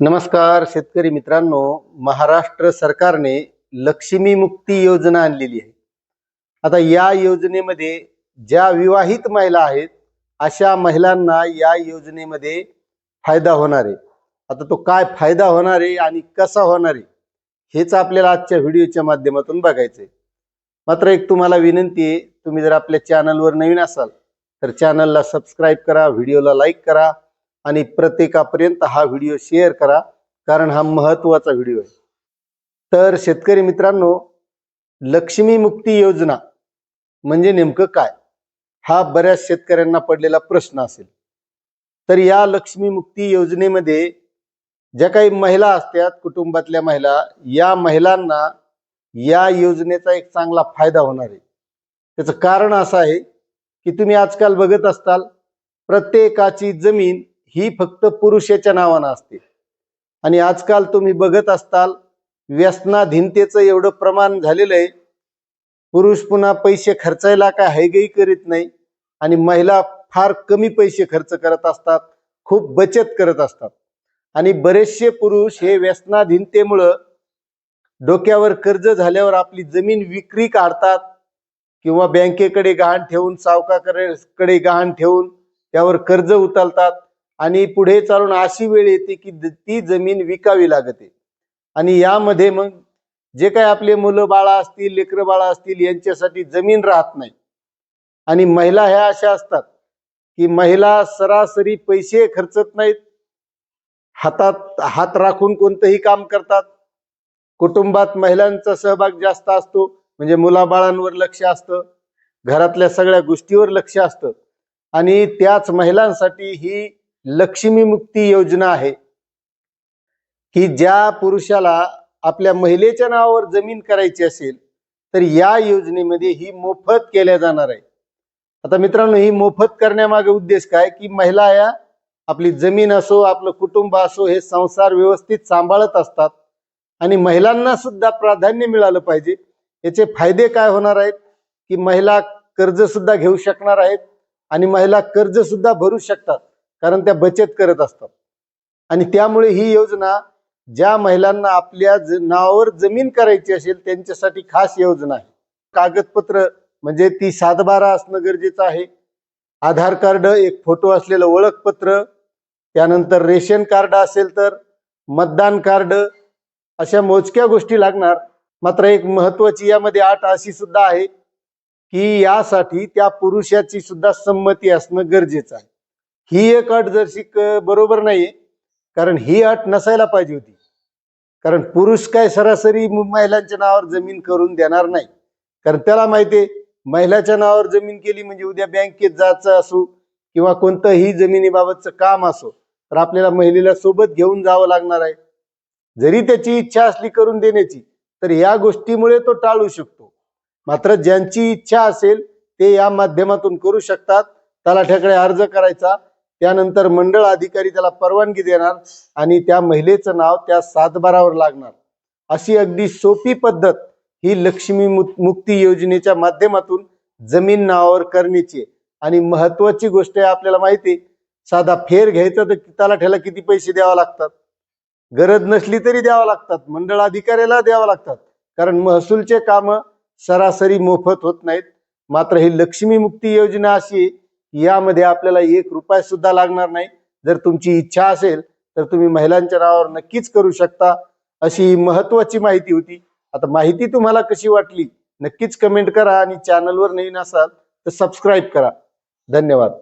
नमस्कार शेतकरी मित्रांनो. महाराष्ट्र सरकारने लक्ष्मी मुक्ती योजना आणलेली आहे. आता या योजनेमध्ये ज्या विवाहित महिला आहेत अशा महिलांना या योजनेमध्ये फायदा होणार आहे. आता तो काय फायदा होणार आहे आणि कसा होणार आहे हेच आपल्याला आजच्या व्हिडिओच्या माध्यमातून बघायचं आहे. मात्र एक तुम्हाला विनंती आहे तुम्ही जर आपल्या चॅनलवर नवीन असाल तर चॅनलला सबस्क्राईब करा व्हिडिओला लाईक करा आणि प्रत्येकापर्यंत हा व्हिडिओ शेअर करा कारण हा महत्त्वाचा व्हिडिओ आहे. तर शेतकरी मित्रांनो लक्ष्मी मुक्ती योजना म्हणजे नेमकं काय? हा बऱ्याच शेतकऱ्यांना पडलेला प्रश्न असेल. तर या लक्ष्मी मुक्ती योजनेमध्ये ज्या काही महिला असतात कुटुंबातल्या महिला या महिलांना या योजनेचा एक चांगला फायदा होणार आहे. त्याचं कारण असं आहे की तुम्ही आजकाल बघत असताल प्रत्येकाची जमीन ही फक्त पुरुषाच्या नावानं असते. आणि आजकाल तुम्ही बघत असताल व्यसनाधीनतेचं एवढं प्रमाण झालेलं आहे. पुरुष पुन्हा पैसे खर्चायला काय हैगही करीत नाही. आणि महिला फार कमी पैसे खर्च करत असतात खूप बचत करत असतात. आणि बरेचसे पुरुष हे व्यसनाधीनतेमुळं डोक्यावर कर्ज झाल्यावर आपली जमीन विक्री काढतात किंवा बँकेकडे गहाण ठेवून सावकाकडे गहाण ठेवून त्यावर कर्ज उचलतात. आणि पुढे चालून अशी वेळ येते की ती जमीन विकावी लागते. आणि यामध्ये मग जे काही आपले मुलं बाळा असतील लेकरं बाळा असतील यांच्यासाठी जमीन राहत नाही. आणि महिला ह्या अशा असतात की महिला सरासरी पैसे खर्चत नाहीत. हातात हात राखून कोणतंही काम करतात. कुटुंबात महिलांचा सहभाग जास्त असतो म्हणजे मुलाबाळांवर लक्ष असतं. घरातल्या सगळ्या गोष्टीवर लक्ष असतं. आणि त्याच महिलांसाठी ही लक्ष्मी मुक्ती योजना आहे. की ज्या पुरुषाला आपल्या महिलेच्या नावावर जमीन करायची असेल तर या योजनेमध्ये ही मोफत केल्या जाणार आहे. आता मित्रांनो ही मोफत करण्यामागे उद्देश काय? की महिला या आपली जमीन असो आपलं कुटुंब असो हे संसार व्यवस्थित सांभाळत असतात. आणि महिलांना सुद्धा प्राधान्य मिळालं पाहिजे. याचे फायदे काय होणार आहेत? की महिला कर्ज सुद्धा घेऊ शकणार आहेत आणि महिला कर्ज सुद्धा भरू शकतात. कारण त्या बचत करत असतात. आणि त्यामुळे ही योजना ज्या महिलांना आपल्या नावावर जमीन करायची असेल त्यांच्यासाठी खास योजना आहे. कागदपत्र म्हणजे ती सातबारा असणं गरजेचं आहे. आधार कार्ड एक फोटो असलेलं ओळखपत्र त्यानंतर रेशन कार्ड असेल तर मतदान कार्ड अशा मोजक्या गोष्टी लागणार. मात्र एक महत्वाची यामध्ये आठ अशी सुद्धा आहे की यासाठी त्या पुरुषाची सुद्धा संमती असणं गरजेचं आहे. ही एक अट जरशी बरोबर नाहीये. कारण ही अट नसायला पाहिजे होती. कारण पुरुष काय सरासरी महिलांच्या नावावर जमीन करून देणार नाही. कारण त्याला माहितीये महिलाच्या नावावर जमीन केली म्हणजे उद्या बँकेत जायचं असो किंवा कोणतंही जमिनीबाबतचं काम असो तर आपल्याला महिलेला सोबत घेऊन जावं लागणार आहे. जरी त्याची इच्छा असली करून देण्याची तर या गोष्टीमुळे तो टाळू शकतो. मात्र ज्यांची इच्छा असेल ते या माध्यमातून करू शकतात. तलाठ्याकडे अर्ज करायचा त्यानंतर मंडळ अधिकारी त्याला परवानगी देणार आणि त्या महिलेचं नाव त्या सातबारावर लागणार. अशी अगदी सोपी पद्धत ही लक्ष्मी मुक्ती योजनेच्या माध्यमातून जमीन नावावर करण्याची आणि महत्वाची गोष्ट आहे आपल्याला माहिती आहे, साधा फेर घ्यायचा तर तलाठ्याला किती पैसे द्यावा लागतात? गरज नसली तरी द्यावं लागतात. मंडळ अधिकाऱ्याला द्यावं लागतात. कारण महसूलचे काम सरासरी मोफत होत नाहीत. मात्र ही लक्ष्मी मुक्ती योजना अशी आहे, यामध्ये आपल्याला एक रुपया सुद्धा लागणार नाही. जर तुमची इच्छा असेल तर तुम्ही महिलांच्या नावावर नक्कीच करू शकता. अशी महत्वाची माहिती होती. आता माहिती तुम्हाला कशी वाटली नक्कीच कमेंट करा आणि चॅनलवर नवीन असाल तर सबस्क्राईब करा. धन्यवाद.